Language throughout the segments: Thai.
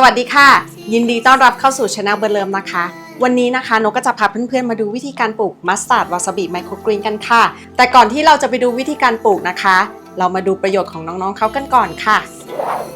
สวัสดีค่ะ ยินดีต้อนรับเข้าสู่ช anel เบอร์เลิมนะคะ วันนี้นะคะนกก็จะพาเพื่อนๆมาดูวิธีการปลูกมัสตาร์ดวาซาบิไมโครกรีนกันค่ะ แต่ก่อนที่เราจะไปดูวิธีการปลูกนะคะ เรามาดูประโยชน์ของน้องๆเขากันก่อนค่ะ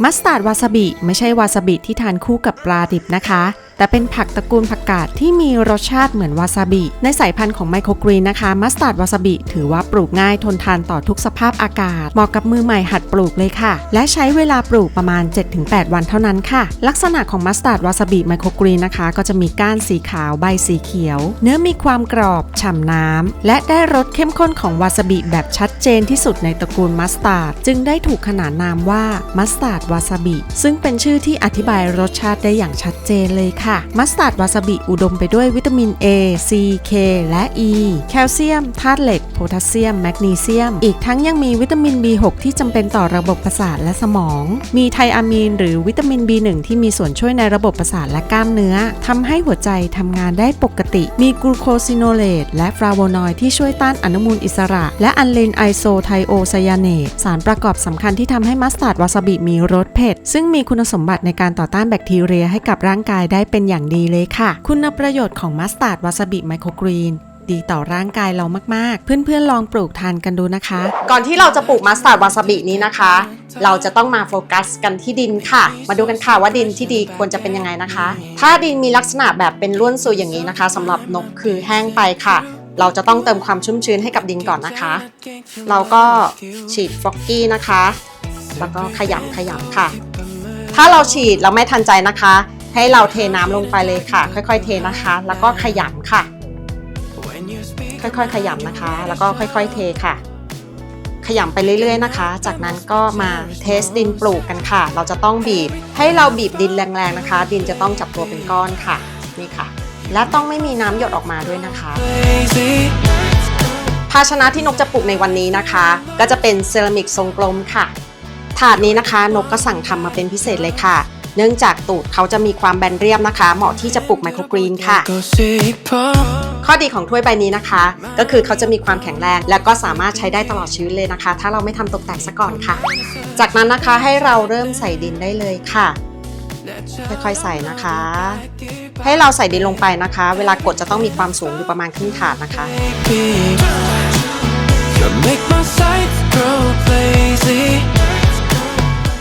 มัสตาร์ดวาซาบิไม่ใช่วาซาบิที่ทานคู่กับปลาดิบนะคะ แต่เป็นผักตระกูลผักกาดที่มีรสชาติเหมือนวาซาบิ ในสายพันธุ์ของไมโครกรีนนะคะมัสตาร์ดวาซาบิถือว่าปลูกง่ายทนทานต่อทุกสภาพอากาศ เหมาะกับมือใหม่หัดปลูกเลยค่ะ และใช้เวลาปลูกประมาณ 7-8 วันเท่านั้นค่ะ ลักษณะของมัสตาร์ดวาซาบิไมโครกรีนนะคะ ก็จะมีก้านสีขาวใบสีเขียว เนื้อมีความกรอบฉ่ำน้ำและได้รสเข้มข้นของวาซาบิแบบชัดเจนที่สุดในตระกูลมัสตาร์ดจึงได้ถูกขนานนามว่ามัสตาร์ดวาซาบิซึ่งเป็นชื่อที่อธิบายรสชาติได้อย่างชัดเจนเลยค่ะมัสตาร์ดวาซาบิอุดมไปด้วยวิตามิน A C K และ E แคลเซียมธาตุเหล็ก โพแทสเซียม แมกนีเซียม อีกทั้งยังมีวิตามิน B6 ที่จำเป็นต่อระบบประสาทและสมอง มีไทอะมีน หรือวิตามิน B1 ที่มีส่วนช่วยในระบบประสาทและกล้ามเนื้อทำให้หัวใจทำงานได้ปกติ มีกลูโคซิโนเลตและฟลาโวนอยด์ที่ช่วยต้านอนุมูลอิสระ และอัลเลนไอโซไทโอไซยาเนตสารประกอบสำคัญที่ทำให้มัสตาร์ดวาซาบิมีรสเผ็ดซึ่งมีคุณสมบัติในการต่อต้านแบคทีเรียให้กับร่างกายได้เป็นอย่างดีเลยค่ะ คุณประโยชน์ของมัสตาร์ดวาซาบิไมโครกรีนดีต่อร่างกายเรามากๆ เพื่อนๆ ลองปลูกทานกันดูนะคะ ก่อนที่เราจะปลูกมัสตาร์ดวาซาบินี้นะคะ เราจะต้องมาโฟกัสกันที่ดินค่ะ มาดูกันค่ะว่าดินที่ดีควรจะเป็นยังไงนะคะ ถ้าดินมีลักษณะแบบเป็นร่วนซุยอย่างนี้นะคะสำหรับนกคือแห้งไปค่ะ เราจะต้องเติมความชุ่มชื้นให้กับดินก่อนนะคะ เราก็ฉีดฟอกกี้นะคะ แล้วก็ขยำขยำค่ะ ถ้าเราฉีดเราไม่ทันใจนะคะ ให้เราเทน้ำลงไปเลยค่ะ ค่อยๆ เทนะคะ แล้วก็ขยำค่ะ ค่อยๆ ขยำนะคะ แล้วก็ค่อยๆ เทค่ะ ขยำไปเรื่อยๆ นะคะ จากนั้นก็มาเทสดินปลูกกันค่ะ เราจะต้องบีบ ให้เราบีบดินแรงๆ นะคะ ดินจะต้องจับตัวเป็นก้อนค่ะ นี่ค่ะ และต้องไม่มีน้ำหยดออกมาด้วยนะคะภาชนะที่นกจะปลูกในวันนี้นะคะ ก็จะเป็นเซรามิกทรงกลมค่ะ ถาดนี้นะคะนกก็สั่งทำมาเป็นพิเศษเลยค่ะ เนื่องจากตูดเขาจะมีความแบนเรียบนะคะ เหมาะที่จะปลูกไมโครกรีนค่ะ ข้อดีของถ้วยใบนี้นะคะ ก็คือเขาจะมีความแข็งแรง และก็สามารถใช้ได้ตลอดชีวิตเลยนะคะ ถ้าเราไม่ทำตกแต่งซะก่อนค่ะ จากนั้นนะคะให้เราเริ่มใส่ดินได้เลยค่ะค่อยๆใส่นะคะ ให้เราใส่ดินลงไปนะคะ เวลากดจะต้องมีความสูงอยู่ประมาณครึ่งถาดนะคะ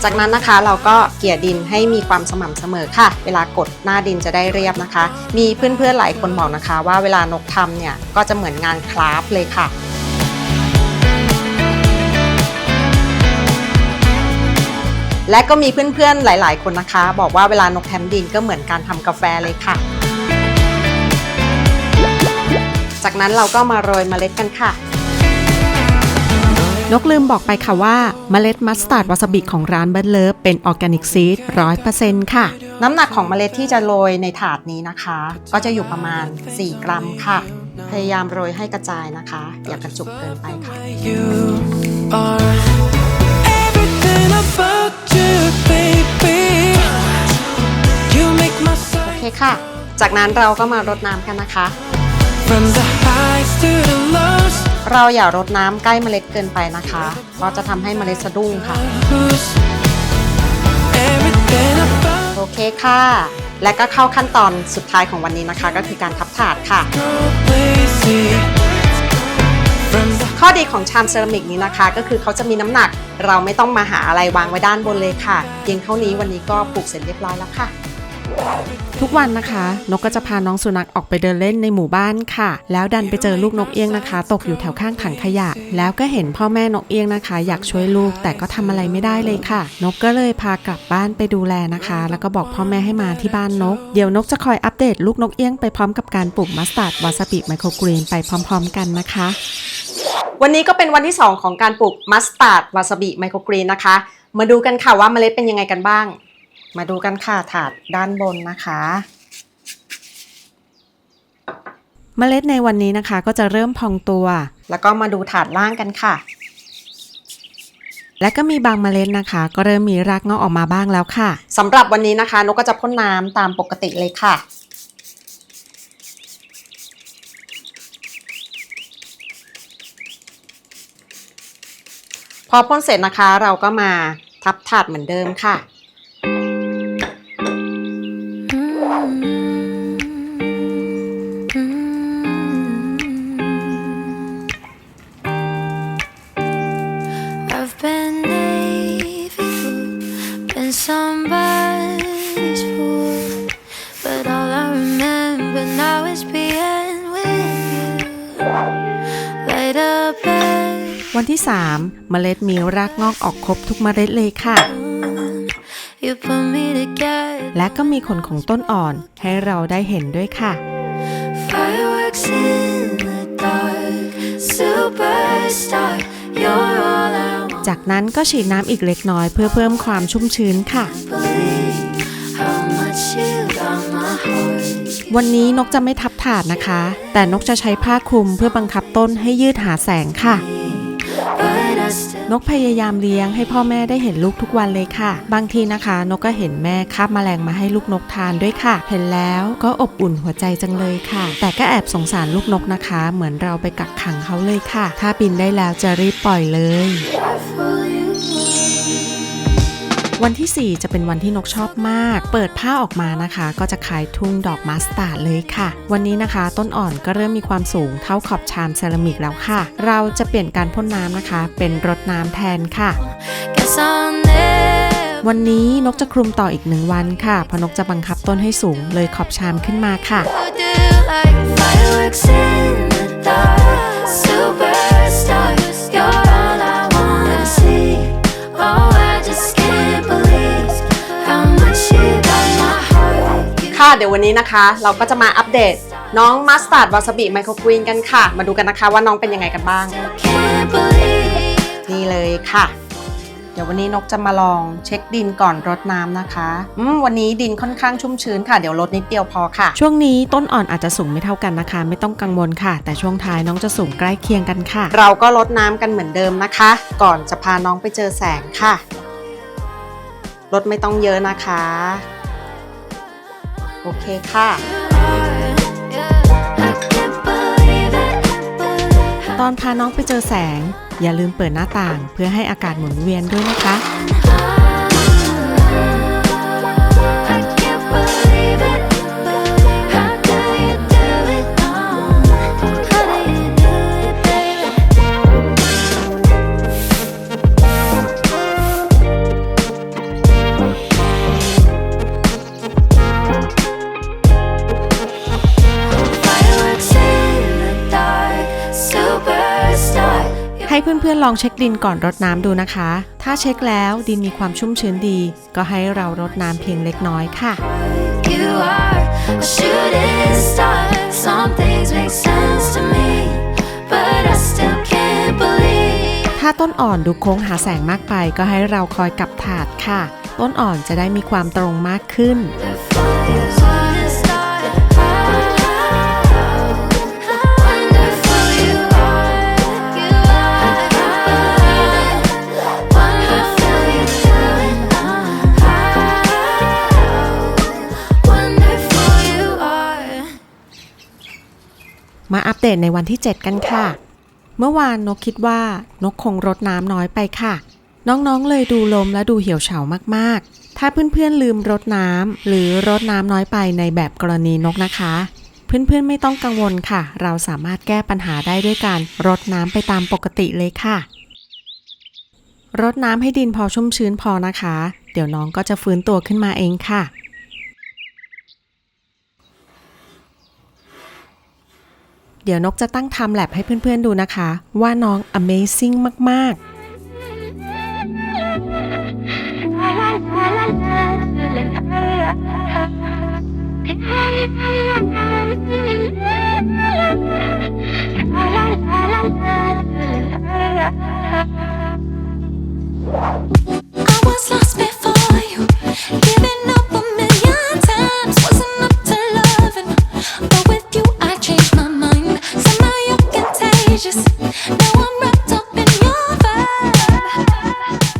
จากนั้นนะคะเราก็เกี่ยดินให้มีความสม่ำเสมอค่ะ เวลากดหน้าดินจะได้เรียบนะคะ มีเพื่อนๆหลายคนบอกนะคะ ว่าเวลานกทำเนี่ยก็จะเหมือนงานคราฟเลยค่ะและก็มีเพื่อนๆ หลาย ๆ คนนะคะ บอกว่าเวลานกแทมดินก็เหมือนการทำกาแฟเลยค่ะ จากนั้นเราก็มาโรยเมล็ดกันค่ะ นกลืมบอกไปค่ะว่าเมล็ดมัสตาร์ดวาซาบิของร้านเบิร์ดเลิฟเป็นออร์แกนิกซีดร้อยเปอร์เซ็นต์ค่ะ น้ำหนักของเมล็ดที่จะโรยในถาดนี้นะคะ ก็จะอยู่ประมาณ 4 กรัมค่ะ พยายามโรยให้กระจายนะคะ อย่ากระจุกเกินไปค่ะ You are everything about you, baby. You make my โอ sight เคค่ะ จากนั้นเราก็มารดน้ำกันนะคะ from the highs to the lows. เราอย่ารดน้ำใกล้เมล็ดเกินไปนะคะเพราะจะทำให้เมล็ดสะดุ้งค่ะ โอเคค่ะ และก็เข้าขั้นตอนสุดท้ายของวันนี้นะคะ ก็คือการทับถาดค่ะ ข้อดีของชามเซรามิกนี้นะคะ ก็คือเขาจะมีน้ำหนัก เราไม่ต้องมาหาอะไรวางไว้ด้านบนเลยค่ะเพียงเท่านี้วันนี้ก็ปลูกเสร็จเรียบร้อยแล้วค่ะ ทุกวันนะคะ นกก็จะพาน้องสุนัขออกไปเดินเล่นในหมู่บ้านค่ะ แล้วดันไปเจอลูกนกเอี้ยงนะคะ ตกอยู่แถวข้างถังขยะ แล้วก็เห็นพ่อแม่นกเอี้ยงนะคะ อยากช่วยลูกแต่ก็ทำอะไรไม่ได้เลยค่ะ นกก็เลยพากลับบ้านไปดูแลนะคะ แล้วก็บอกพ่อแม่ให้มาที่บ้านนก เดี๋ยวนกจะคอยอัปเดตลูกนกเอี้ยงไปพร้อมกับการปลูกมัสตาร์ดวาซาบิไมโครกรีนไปพร้อม ๆ กันนะคะวันนี้ก็เป็นวันที่ 2 ของการปลูกมัสตาร์ดวาซาบิไมโครกรีนนะคะ มาดูกันค่ะว่าเมล็ดเป็นยังไงกันบ้าง มาดูกันค่ะถาดด้านบนนะคะเมล็ดในวันนี้นะคะก็จะเริ่มพองตัว แล้วก็มาดูถาดล่างกันค่ะ และก็มีบางเมล็ดนะคะ ก็เริ่มมีรากงอกออกมาบ้างแล้วค่ะสำหรับวันนี้นะคะนกก็จะพ่นน้ำตามปกติเลยค่ะ พอพ่นเสร็จนะคะเราก็มาทับถาดเหมือนเดิมค่ะ วันที่ 3 เมล็ดมีรากงอกออกครบทุกเมล็ดเลยค่ะ You put me together. และก็มีขนของต้นอ่อนให้เราได้เห็นด้วยค่ะ Fireworks in the dark. Superstar, you're all I want. จากนั้นก็ฉีดน้ำอีกเล็กน้อยเพื่อเพิ่มความชุ่มชื้นค่ะ Believe how much you got my heart. วันนี้นกจะไม่ทับถาดนะคะ แต่นกจะใช้ผ้าคลุมเพื่อบังคับต้นให้ยืดหาแสงค่ะ But I still นกพยายามเลี้ยงให้พ่อแม่ได้เห็นลูกทุกวันเลยค่ะ บางทีนะคะ นกก็เห็นแม่คาบแมลงมาให้ลูกนกทานด้วยค่ะ เห็นแล้วก็อบอุ่นหัวใจจังเลยค่ะ แต่ก็แอบสงสารลูกนกนะคะ เหมือนเราไปกักขังเขาเลยค่ะ ถ้าบินได้แล้วจะรีบปล่อยเลย careful you. วันที่ 4 จะเป็นวันที่นกชอบมาก เปิดผ้าออกมานะคะ ก็จะขายทุ่งดอกมัสตาร์ดเลยค่ะ วันนี้นะคะ ต้นอ่อนก็เริ่มมีความสูงเท่าขอบชามเซรามิกแล้วค่ะ เราจะเปลี่ยนการพ่นน้ำนะคะ เป็นรดน้ำแทนค่ะวันนี้นกจะคลุมต่ออีกหนึ่งวันค่ะเพราะนกจะบังคับต้นให้สูงเลยขอบชามขึ้นมาค่ะ ค่ะ เดี๋ยววันนี้นะคะ เราก็จะมาอัปเดตน้องมัสตาร์ดวาซาบิไมโครกรีนกันค่ะ มาดูกันนะคะว่าน้องเป็นยังไงกันบ้าง can't believe. นี่เลยค่ะ เดี๋ยววันนี้นกจะมาลองเช็คดินก่อนรดน้ำนะคะอืมวันนี้ดินค่อนข้างชุ่มชื้นค่ะ เดี๋ยวรดนิดเดียวพอค่ะ ช่วงนี้ต้นอ่อนอาจจะสูงไม่เท่ากันนะคะ ไม่ต้องกังวลค่ะ แต่ช่วงท้ายน้องจะสูงใกล้เคียงกันค่ะ เราก็รดน้ำกันเหมือนเดิมนะคะ ก่อนจะพาน้องไปเจอแสงค่ะรดไม่ต้องเยอะนะคะ โอเคค่ะ ตอนพาน้องไปเจอแสง อย่าลืมเปิดหน้าต่างเพื่อให้อากาศหมุนเวียนด้วยนะคะ พื่อนๆลองเช็คดินก่อนรดน้ำดูนะคะ ถ้าเช็คแล้วดินมีความชุ่มชื้นดี ก็ให้เรารดน้ำเพียงเล็กน้อยค่ะ You are a shooting star. Some things make sense to me, but I still can't believe. ถ้าต้นอ่อนดูโค้งหาแสงมากไป ก็ให้เราคอยกลับถาดค่ะ ต้นอ่อนจะได้มีความตรงมากขึ้น Wonderful เดตในวันที่ 7 กันค่ะ เมื่อวานนกคิดว่านกคงรดน้ำน้อยไปค่ะ น้องๆเลยดูลมและดูเหี่ยวเฉามากๆ ถ้าเพื่อนๆลืมรดน้ำหรือรดน้ำน้อยไปในแบบกรณีนกนะคะ เพื่อนๆไม่ต้องกังวลค่ะ เราสามารถแก้ปัญหาได้ด้วยการรดน้ำไปตามปกติเลยค่ะ รดน้ำให้ดินพอชุ่มชื้นพอนะคะ เดี๋ยวน้องก็จะฟื้นตัวขึ้นมาเองค่ะ เดี๋ยวนกจะตั้งทำแลบให้เพื่อนๆดูนะคะ ว่าน้อง Amazing มากๆ I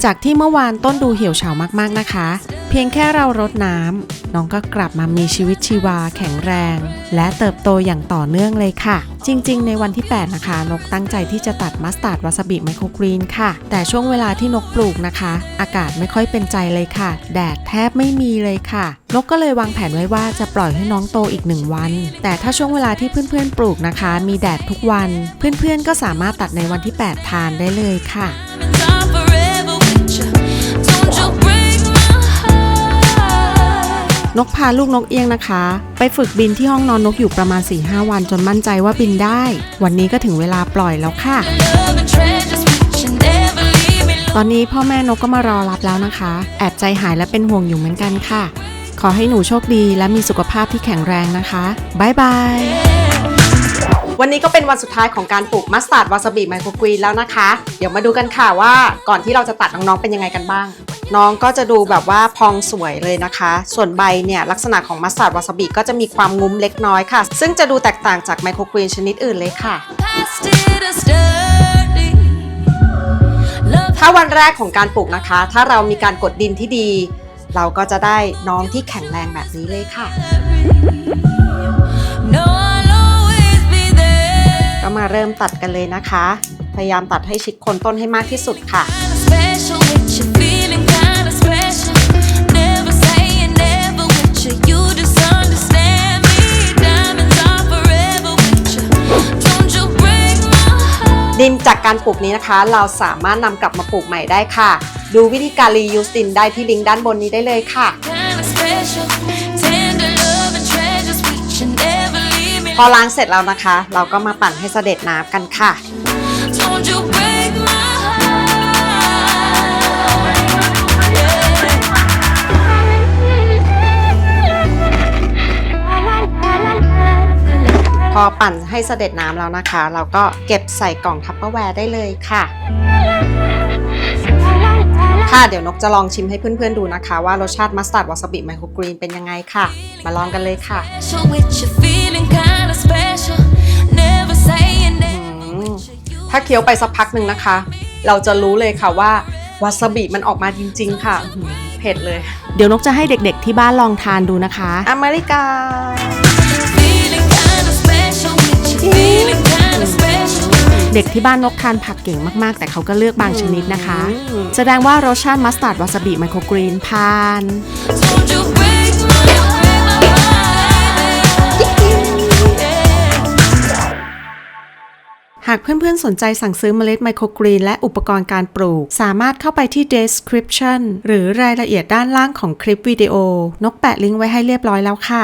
จากที่เมื่อวานต้นดูเหี่ยวเฉามากๆนะคะ เพียงแค่เรารดน้ำน้องก็กลับมามีชีวิตชีวาแข็งแรง และเติบโตอย่างต่อเนื่องเลยค่ะ จริงๆ ในวันที่ 8 นะคะ นกตั้งใจที่จะตัดมัสตาร์ดวาซาบิไมโครกรีนค่ะ แต่ช่วงเวลาที่นกปลูกนะคะ อากาศไม่ค่อยเป็นใจเลยค่ะ แดดแทบไม่มีเลยค่ะ นกก็เลยวางแผนไว้ว่าจะปล่อยให้น้องโตอีกหนึ่งวัน แต่ถ้าช่วงเวลาที่เพื่อนๆปลูกนะคะ มีแดดทุกวัน เพื่อนๆก็สามารถตัดในวันที่ 8 ทานได้เลยค่ะ นกพาลูกนกเอียงนะคะ ไปฝึกบินที่ห้องนอนนกอยู่ประมาณ 4-5 วันจนมั่นใจว่าบินได้ วันนี้ก็ถึงเวลาปล่อยแล้วค่ะ ตอนนี้พ่อแม่นกก็มารอรับแล้วนะคะ แอบใจหายและเป็นห่วงอยู่เหมือนกันค่ะ ขอให้หนูโชคดีและมีสุขภาพที่แข็งแรงนะคะบายบายวันนี้ก็เป็นวันสุดท้ายของการปลูกมัสตาร์ดวาซาบิไมโครกรีนแล้วนะคะ เดี๋ยวมาดูกันค่ะว่าก่อนที่เราจะตัดน้องๆเป็นยังไงกันบ้าง น้องก็จะดูแบบว่าพองสวยเลยนะคะ ส่วนใบเนี่ยลักษณะของมัสตาร์ดวาซาบิก็จะมีความงุ้มเล็กน้อยค่ะ ซึ่งจะดูแตกต่างจากไมโครกรีนชนิดอื่นเลยค่ะ Past it a sturdy. Love ถ้าวันแรกของการปลูกนะคะ ถ้าเรามีการกดดินที่ดี เราก็จะได้น้องที่แข็งแรงแบบนี้เลยค่ะ No, I'll always be there. ก็มาเริ่มตัดกันเลยนะคะ พยายามตัดให้ชิดโคนต้นให้มากที่สุดค่ะ จากการปลูกนี้นะคะ เราสามารถนำกลับมาปลูกใหม่ได้ค่ะ ดูวิธีการรียูสดินได้ที่ลิงก์ด้านบนนี้ได้เลยค่ะ Kinda special, tender love and treasures with you. Never leave me. พอล้างเสร็จแล้วนะคะ เราก็มาปั่นให้เสด็จน้ำกันค่ะ พอปั่นให้เสด็จน้ำแล้วนะคะ เราก็เก็บใส่กล่องทัพเปอร์แวร์ได้เลยค่ะ ค่ะเดี๋ยวนกจะลองชิมให้เพื่อนๆดูนะคะ ว่ารสชาติมัสตาร์ดวาซาบิไมโครกรีนเป็นยังไงค่ะ มาลองกันเลยค่ะ Special with you, feeling kinda special. Never saying never อืม with you. You ถ้าเคี้ยวไปสักพักหนึ่งนะคะ เราจะรู้เลยค่ะว่าวาซาบิมันออกมาจริง ๆ ค่ะอื้อหือเผ็ดเลย เดี๋ยวนกจะให้เด็กๆที่บ้านลองทานดูนะคะ อเมริกา เด็กที่บ้านนกทานผักเก่งมากๆ แต่เขาก็เลือกบางชนิดนะคะอืมแสดงว่ารสชาติมัสตาร์ดวาซาบิไมโครกรีนผ่าน Don't you break my heart. หากเพื่อนๆ สนใจสั่งซื้อเมล็ดไมโครกรีนและอุปกรณ์การปลูก สามารถเข้าไปที่ description หรือรายละเอียดด้านล่างของคลิปวิดีโอนกแปะลิงก์ไว้ให้เรียบร้อยแล้วค่ะ